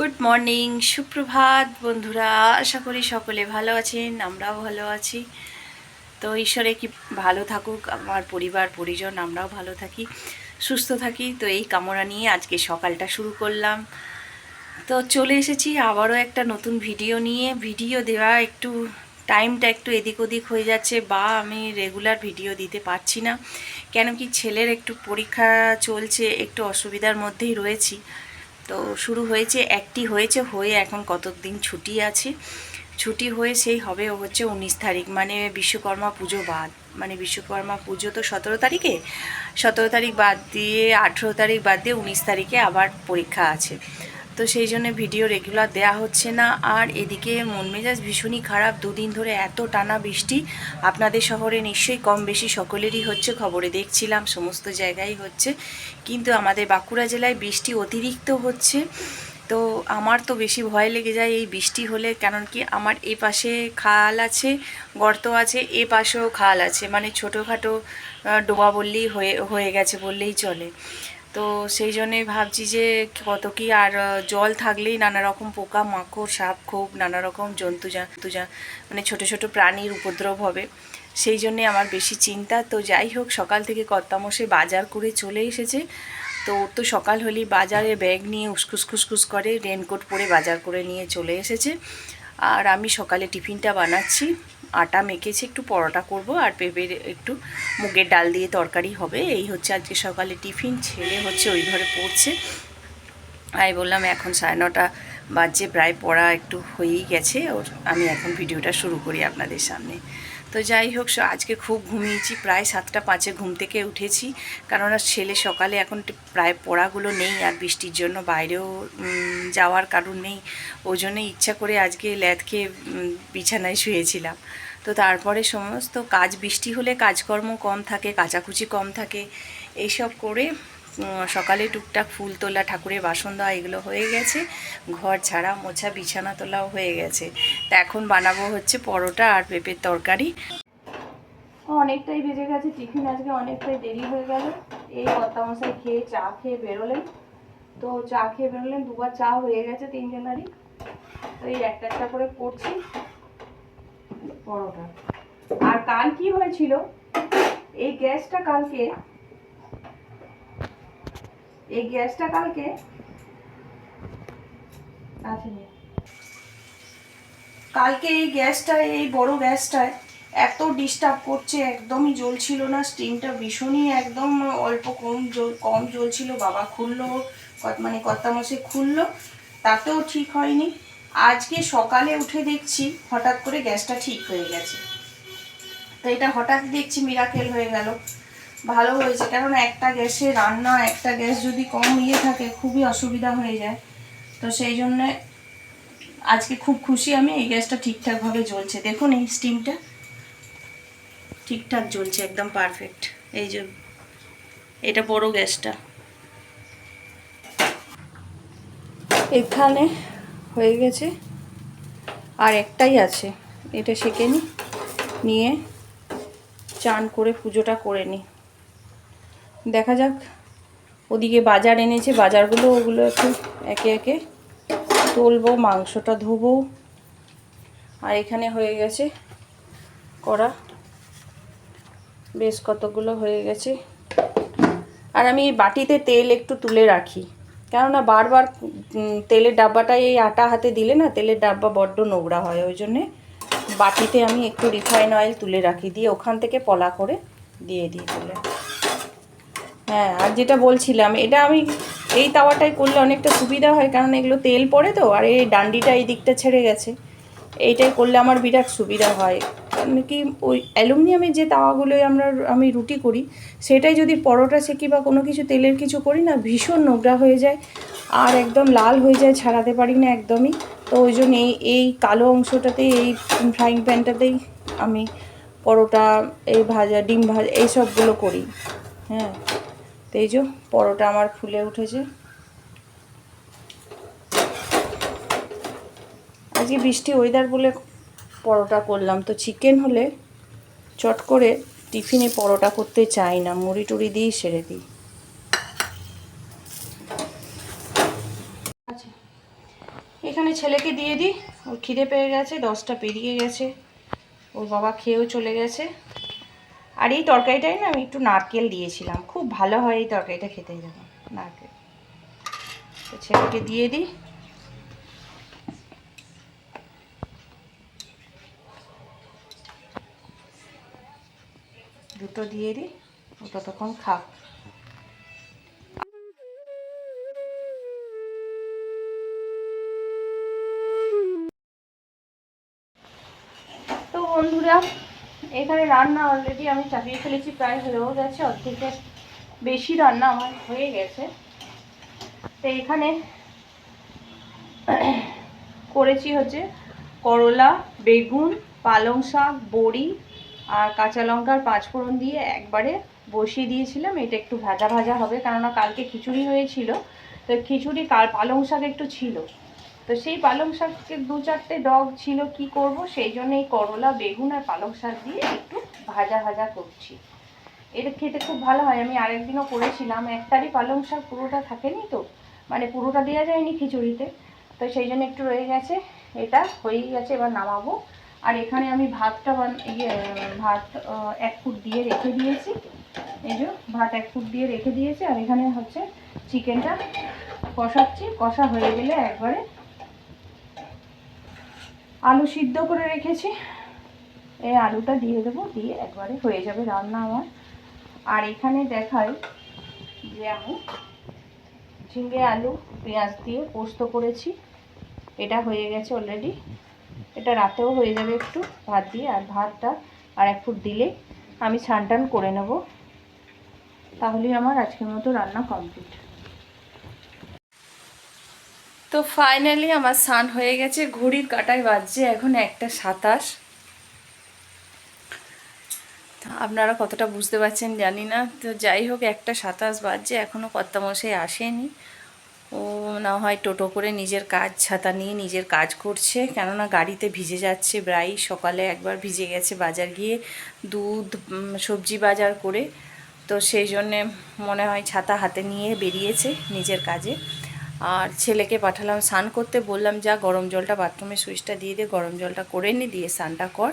Good morning সুপ্রভাত বন্ধুরা। আশা করি সকলে ভালো আছেন, আমরাও ভালো আছি। তো ঈশ্বরে কি ভালো থাকুক, আমার পরিবার, পরিজন, আমরাও ভালো থাকি, সুস্থ থাকি। তো এই কামনা নিয়ে আজকে সকালটা শুরু করলাম। তো চলে এসেছি আবারও একটা নতুন ভিডিও নিয়ে। ভিডিও দেওয়া একটু টাইমটা একটু এদিক ওদিক হয়ে যাচ্ছে, বা আমি রেগুলার ভিডিও দিতে পারছি না। কেন কি ছেলের একটু পরীক্ষা চলছে, একটু অসুবিধার মধ্যেই রয়েছি। তো শুরু হয়েছে, একটি হয়েছে, হয়ে এখন কতদিন ছুটি আছে। ছুটি হয়ে সেই হবে হচ্ছে উনিশ তারিখ মানে বিশ্বকর্মা পুজো বাদ। মানে বিশ্বকর্মা পুজো তো সতেরো তারিখে? সতেরো তারিখ বাদ দিয়ে, আঠেরো তারিখ বাদ দিয়ে উনিশ তারিখে আবার পরীক্ষা আছে। তো সেই জন্য ভিডিও রেগুলার দেয়া হচ্ছে না। আর এদিকে মন মেজাজ ভীষণই খারাপ। দুদিন ধরে এত টানা বৃষ্টি। আপনাদের শহরে নিশ্চয়ই কম বেশি সকলেরই হচ্ছে। খবরে দেখছিলাম, সমস্ত জায়গায় হচ্ছে। কিন্তু আমাদের বাঁকুড়া জেলায় বৃষ্টি অতিরিক্ত হচ্ছে। তো আমার তো বেশি ভয় লেগে যায় এই বৃষ্টি হলে। কারণ কি আমার এ পাশে খাল আছে, গর্ত আছে, এ পাশেও খাল আছে। মানে ছোটোখাটো ডোবা বললেই হয়ে হয়ে গেছে বললেই চলে। তো সেই জন্যে ভাবছি যে কত কি আর জল থাকলেই নানা রকম পোকা মাকড় সাপ খোপ নানা রকম জন্তু জন্তু মানে ছোট ছোট প্রাণীর উপদ্রব হবে। সেই জন্যে আমার বেশি চিন্তা। তো যাই হোক, সকাল থেকে কর্তামশে বাজার করে চলে এসেছে। তো ওর তো সকাল হলেই বাজারে ব্যাগ নিয়ে উসকুস খুসখুস করে রেনকোট পরে বাজার করে নিয়ে চলে এসেছে। আর আমি সকালে টিফিনটা বানাচ্ছি। আটা মেখেছি, একটু পরোটা করব আর পেঁপের একটু মুগের ডাল দিয়ে তরকারি হবে। এই হচ্ছে আজকে সকালে টিফিন, ছেলে হচ্ছে ওই ঘরে পড়ছে। আমি বললাম, এখন সাড়ে নটা বাজে প্রায় পড়া একটু হয়েই গেছে। ওর, আমি এখন ভিডিওটা শুরু করি আপনাদের সামনে। তো যাই হোক আজকে খুব ঘুমিয়েছি, প্রায় সাতটা পাঁচে ঘুম থেকে উঠেছি। কেননা ছেলে সকালে এখন প্রায় পড়াগুলো নেই আর বৃষ্টির জন্য বাইরেও যাওয়ার কারণ নেই। ওই ইচ্ছা করে আজকে ল্যাদ খেয়ে বিছানায় শুয়েছিলাম। তো তারপরে সমস্ত কাজ, বৃষ্টি হলে কাজকর্ম কম থাকে, কাচাকুচি কম থাকে। এইসব করে সকালে টুকটাক ফুল তোলা, ঠাকুরের বাসন দেওয়া এগুলো হয়ে গেছে। ঘর ছাড়া মোছা, বিছানা তোলাও হয়ে গেছে। তা এখন বানাবো হচ্ছে পরোটা আর পেঁপের তরকারি। অনেকটাই বেজে গেছে টিফিন আজকে, অনেকটাই দেরি হয়ে গেল। এই কর্তামশাই খেয়ে চা খেয়ে বেরোলেন। তো চা খেয়ে বেরোলেন, দুবার চা হয়ে গেছে তিনজনারই তো এই একটা একটা করে করছি পরোটা। আর কাল কি হয়েছিল? এই গ্যাসটা কালকে এই গ্যাসটা কালকে কালকে এই গ্যাসটা এই বড় গ্যাসটায় এত ডিস্টার্ব করছে, একদমই জ্বলছিল না স্টিমটা ভীষণই একদম অল্প কম কম জ্বলছিল, বাবা খুললো মানে কর্তামশে খুললো, তাতেও ঠিক হয়নি। আজকে সকালে উঠে দেখছি হঠাৎ করে গ্যাসটা ঠিক হয়ে গেছে। তো এটা হঠাৎ দেখছি মিরাকেল হয়ে গেল। ভালো হয়েছে কারণ একটা গ্যাসে রান্না, একটা গ্যাস যদি কম ইয়ে থাকে, খুবই অসুবিধা হয়ে যায়। তো সেই জন্যে আজকে খুব খুশি আমি, এই গ্যাসটা ঠিকঠাকভাবে জ্বলছে। দেখুন এই স্টিমটা। ঠিকঠাক জ্বলছে, একদম পারফেক্ট এই যে, এটা বড় গ্যাসটা। এখানে হয়ে গেছে আর একটাই আছে। এটা সেকে নিয়ে চান করে পুজোটা করে নিই দেখা যাক। ওদিকে বাজার এনেছে, বাজারগুলো ওগুলো একটু একে একে তুলবো, মাংসটা ধোবো। আর এখানে হয়ে গেছে করা বেশ কতগুলো হয়ে গেছে। আর আমি বাটিতে তেল একটু তুলে রাখি। কেননা বারবার তেলের ডাব্বাটাই এই আটা হাতে দিলে না, তেলের ডাব্বা বড্ড নোংরা হয়। ওই জন্যে বাটিতে আমি একটু রিফাইন অয়েল তুলে রাখি। দিয়ে ওখান থেকে পলা করে দিয়ে দিই তুলে। হ্যাঁ আর যেটা বলছিলাম, এটা আমি এই তাওয়াটাই করলে অনেকটা সুবিধা হয়, কারণ এগুলো তেল পড়ে তো, আর এই ডান্ডিটা এই দিকটা ছেড়ে গেছে। এইটাই করলে আমার বিরাট সুবিধা হয়। কারণ কি, ওই অ্যালুমিনিয়ামের যে তাওয়াগুলোই আমরা, আমি রুটি করি, সেটাই যদি পরোটা সেকি বা কোনো কিছু তেলের কিছু করি না, ভীষণ নোংরা হয়ে যায়, আর একদম লাল হয়ে যায়, ছাড়াতে পারি না একদমই। তো ওই জন্য এই এই কালো অংশটাতেই এই ফ্রাইং প্যানটাতেই আমি পরোটা, এই ভাজা, ডিম ভাজা, এই সবগুলো করি। হ্যাঁ। তো এই যে পরোটা আমার ফুলে উঠেছে। আজকে বৃষ্টি ওয়েদার বলে পরোটা করলাম। তো চিকেন হলে চট করে টিফিনে পরোটা করতে চাই না, মুড়ি টুড়ি দিয়েই সেরে দিই। আচ্ছা এখানে ছেলেকে দিয়ে দিই। ওর খিদে পেয়ে গেছে, দশটা পেরিয়ে গেছে। ওর বাবা খেয়েও চলে গেছে। আর এই তরকারিটাই না আমি একটু নারকেল দিয়েছিলাম। খুব ভালো হয় এই তরকারিটা খেতে যাব নারকেল। ছেলেকে দিয়ে দিই। দুটো দিয়ে দিই, ও ততক্ষণ খাক। তো বন্ধুরা এখানে রান্না অলরেডি আমি চাপিয়ে ফেলেছি, প্রায় হয়েও গেছে অর্ধেকের বেশি রান্না আমার হয়ে গেছে। তো এখানে করেছি হচ্ছে করলা, বেগুন, পালং শাক, বড়ি আর কাঁচা লঙ্কার পাঁচফোড়ন দিয়ে একবারে বসিয়ে দিয়েছিলাম। এটা একটু ভাজা ভাজা হবে, কেননা কালকে খিচুড়ি হয়েছিল। তো খিচুড়ি, কাল পালং শাক একটু ছিল। তো সেই পালং শাকের দু চারটে ডগ ছিল, কি করব? সেই জন্য এই করলা, বেগুন আর পালং শাক দিয়ে একটু ভাজা ভাজা করছি। এটা খেতে খুব ভালো হয়। আমি আরেকদিনও করেছিলাম। একটারই পালং শাক পুরোটা থাকেনি তো মানে পুরোটা দেওয়া যায়নি খিচুড়িতে। তো সেই জন্য একটু রয়ে গেছে। এটা হয়েই গেছে, এবার নামাবো। আর এখানে আমি ভাতটা ইয়ে ভাত এক ফুট দিয়ে রেখে দিয়েছি। এই যে ভাত এক ফুট দিয়ে রেখে দিয়েছি। আর এখানে হচ্ছে চিকেনটা কষাচ্ছি। কষা হয়ে গেলে একবারে আলু সিদ্ধ করে রেখেছি। এই আলুটা দিয়ে দেবো, দিয়ে একবারে হয়ে যাবে রান্না আমার। আর এখানে দেখাই যে আমি ঝিঙে আলু, পেঁয়াজ দিয়ে পোস্ত করেছি। এটা হয়ে গেছে অলরেডি এটা রাতেও হয়ে যাবে একটু ভাত দিয়ে, আর ভাতটা আর এক ফুট দিলে আমি ছান টান করে নেব। তাহলেই আমার আজকের মতো রান্না কমপ্লিট তো ফাইনালি আমার স্নান হয়ে গেছে, ঘড়ির কাটায় বাজছে, এখন একটা সাতাশ। আপনারা কতটা বুঝতে পারছেন জানি না, তো যাই হোক, একটা সাতাশ বাজছে এখনও কর্তামশাই আসেনি। ও না হয় টোটো করে নিজের কাজ, ছাতা নিয়ে নিজের কাজ করছে, কেননা গাড়িতে ভিজে যাচ্ছে প্রায়, সকালে একবার ভিজে গেছে বাজার গিয়ে দুধ সবজি বাজার করে। তো সেই জন্যে মনে হয় ছাতা হাতে নিয়ে বেরিয়েছে নিজের কাজে। আর ছেলেকে পাঠালাম, স্নান করতে বললাম, যা, গরম জলটা বাথরুমে সুইচটা দিয়ে দিয়ে গরম জলটা করে নি, দিয়ে স্নানটা কর।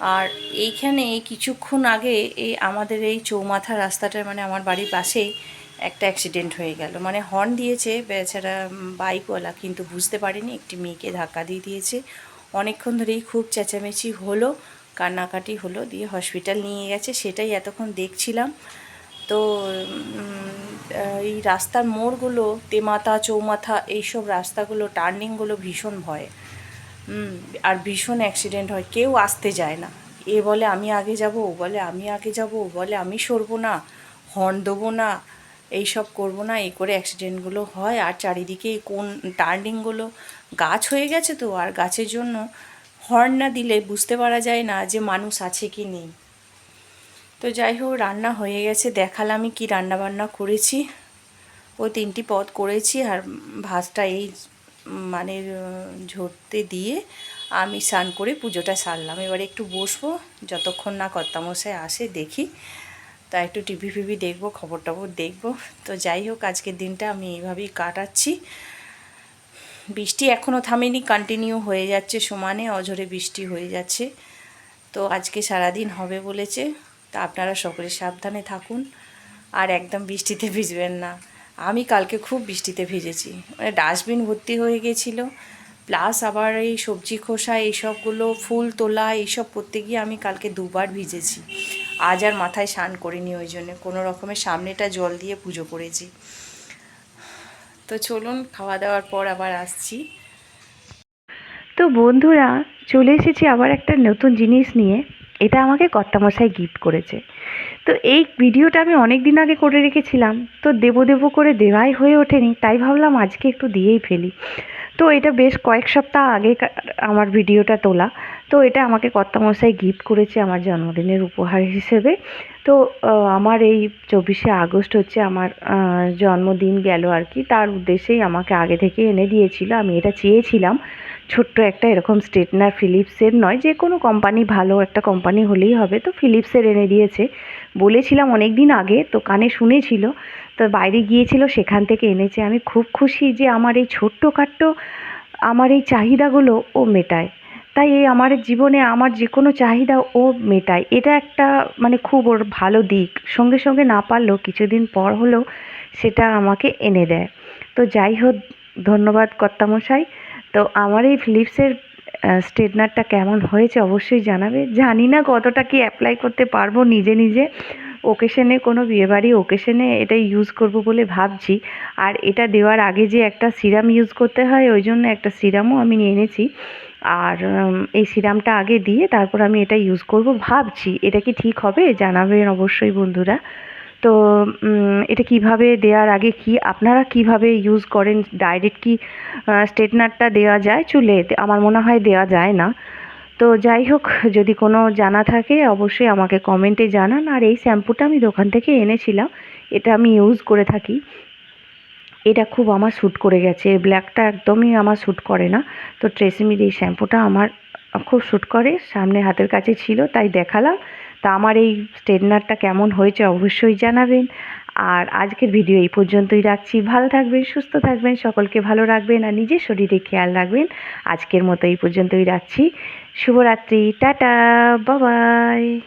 আর এইখানে এই কিছুক্ষণ আগে এই আমাদের এই চৌমাথা রাস্তাটার মানে আমার বাড়ির পাশেই একটা অ্যাক্সিডেন্ট হয়ে গেল। মানে হর্ন দিয়েছে, বেচারা বাইকওয়ালা কিন্তু বুঝতে পারেনি, একটি মেয়েকে ধাক্কা দিয়ে দিয়েছে। অনেকক্ষণ ধরেই খুব চেঁচামেচি হলো, কান্নাকাটি হলো, দিয়ে হসপিটাল নিয়ে গেছে। সেটাই এতক্ষণ দেখছিলাম। তো এই রাস্তার মোড়গুলো, তেমাথা, চৌমাথা, এইসব রাস্তাগুলো, টার্নিংগুলো ভীষণ ভয়। আর ভীষণ অ্যাক্সিডেন্ট হয়, কেউ আসতে যায় না। এ বলে, আমি আগে যাব, ও বলে, আমি আগে যাব, ও বলে, আমি সরবো না, হর্ন দেবো না, এইসব করব না। এই করে অ্যাক্সিডেন্টগুলো হয়, আর চারিদিকে কোন টার্নিংগুলো গাছ হয়ে গেছে তো, আর গাছের জন্য হর্ন না দিলে বুঝতে পারা যায় না যে মানুষ আছে কি নেই। তো যাই হোক, রান্না হয়ে গেছে। দেখালামই কি রান্না বান্না করেছি। ও তিনটি পদ করেছি আর ভাতটা এই মানে ঝরতে দিয়ে আমি স্নান করে পুজোটা সারলাম। এবারে একটু বসবো, যতক্ষণ না কর্তামশাই আসে দেখি। তা একটু টিভি ফিভি দেখব, খবর টবর দেখব। তো যাই হোক, আজকের দিনটা আমি এইভাবেই কাটাচ্ছি। বৃষ্টি এখনও থামেনি কন্টিনিউ হয়ে যাচ্ছে সমানে, অঝরে বৃষ্টি হয়ে যাচ্ছে। তো আজকে সারাদিন হবে বলেছে। তা আপনারা সকলে সাবধানে থাকুন আর একদম বৃষ্টিতে ভিজবেন না। আমি কালকে খুব বৃষ্টিতে ভিজেছি। মানে ডাস্টবিন ভর্তি হয়ে গেছিল, প্লাস আবার এই সবজি খোসা, এইসবগুলো, ফুল তোলা, এইসব করতে গিয়ে আমি কালকে দুবার ভিজেছি। আজ আর মাথায় স্নান করিনি ওই জন্যে, কোনো রকমের সামনেটা জল দিয়ে পুজো করেছি। তো চলুন, খাওয়া দাওয়ার পর আবার আসছি। তো বন্ধুরা, চলে এসেছি আবার একটা নতুন জিনিস নিয়ে। এটা আমাকে কর্তামশাই গিফট করেছে। তো এই ভিডিওটা আমি অনেক দিন আগে করে রেখেছিলাম। তো দেবো দেবো করে দেওয়াই হয়ে ওঠেনি, তাই ভাবলাম আজকে একটু দিয়েই ফেলি। তো এটা বেশ কয়েক সপ্তাহ আগে আমার ভিডিওটা তোলা। তো এটা আমাকে কর্তামশাই গিফট করেছে আমার জন্মদিনের উপহার হিসেবে। তো আমার এই চব্বিশে আগস্ট হচ্ছে আমার জন্মদিন গেল আর কি। তার উদ্দেশ্যেই আমাকে আগে থেকে এনে দিয়েছিল। আমি এটা চেয়েছিলাম। ছোট্ট একটা এরকম স্ট্রেটনার ফিলিপসের নয়, যে কোনো কোম্পানি ভালো একটা কোম্পানি হলেই হবে। তো ফিলিপসের এনে দিয়েছে। বলেছিলাম অনেক দিন আগে, তো কানে শুনেছিল। তো বাইরে গিয়েছিল, সেখান থেকে এনেছে। আমি খুব খুশি যে আমার এই ছোট্ট খাট্ট, আমার এই চাহিদাগুলো ও মেটায়। তাই এই আমার জীবনে আমার যে কোনো চাহিদা ও মেটায়। এটা একটা মানে খুব ওর ভালো দিক। সঙ্গে সঙ্গে না পারলেও কিছুদিন পর হলেও সেটা আমাকে এনে দেয়। তো যাই হোক, ধন্যবাদ কর্তামশাই। তো আমার এই ফিলিপসের স্ট্রেটনারটা কেমন হয়েছে অবশ্যই জানাবে। জানি না কতটা কি অ্যাপ্লাই করতে পারব নিজে নিজে। ওকেশনে কোনো বিয়েবাড়ি ওকেশনে এটা ইউজ করব বলে ভাবছি। আর এটা দেওয়ার আগে যে একটা সিরাম ইউজ করতে হয়, ওই জন্য একটা সিরামও আমি নিয়ে এনেছি। আর এই সিরামটা আগে দিয়ে তারপর আমি এটা ইউজ করব ভাবছি। এটা কি ঠিক হবে? জানাবেন অবশ্যই বন্ধুরা। তো এটা কীভাবে দেওয়ার আগে কি, আপনারা কীভাবে ইউজ করেন ডাইরেক্ট কি স্ট্রেটনারটা দেওয়া যায় চুলে? আমার মনে হয় দেওয়া যায় না। তো যাই হোক, যদি কোনো জানা থাকে, অবশ্যই আমাকে কমেন্টে জানান। আর এই শ্যাম্পুটা আমি দোকান থেকে এনেছিলাম, এটা আমি ইউজ করে থাকি। এটা খুব আমার শ্যুট করে গেছে। ব্ল্যাকটা একদমই আমার শ্যুট করে না। তো ট্রেসিমির এই শ্যাম্পুটা আমার খুব শ্যুট করে, সামনে হাতের কাছে ছিল, তাই দেখালাম। তা আমার এই স্ট্রেটনারটা কেমন হয়েছে অবশ্যই জানাবেন। আর আজকের ভিডিও এই পর্যন্তই রাখছি। ভালো থাকবেন, সুস্থ থাকবেন, সকলকে ভালো রাখবেন আর নিজের শরীরে খেয়াল রাখবেন। আজকের মতো এই পর্যন্তই রাখছি। শুভরাত্রি, টাটা বাবাই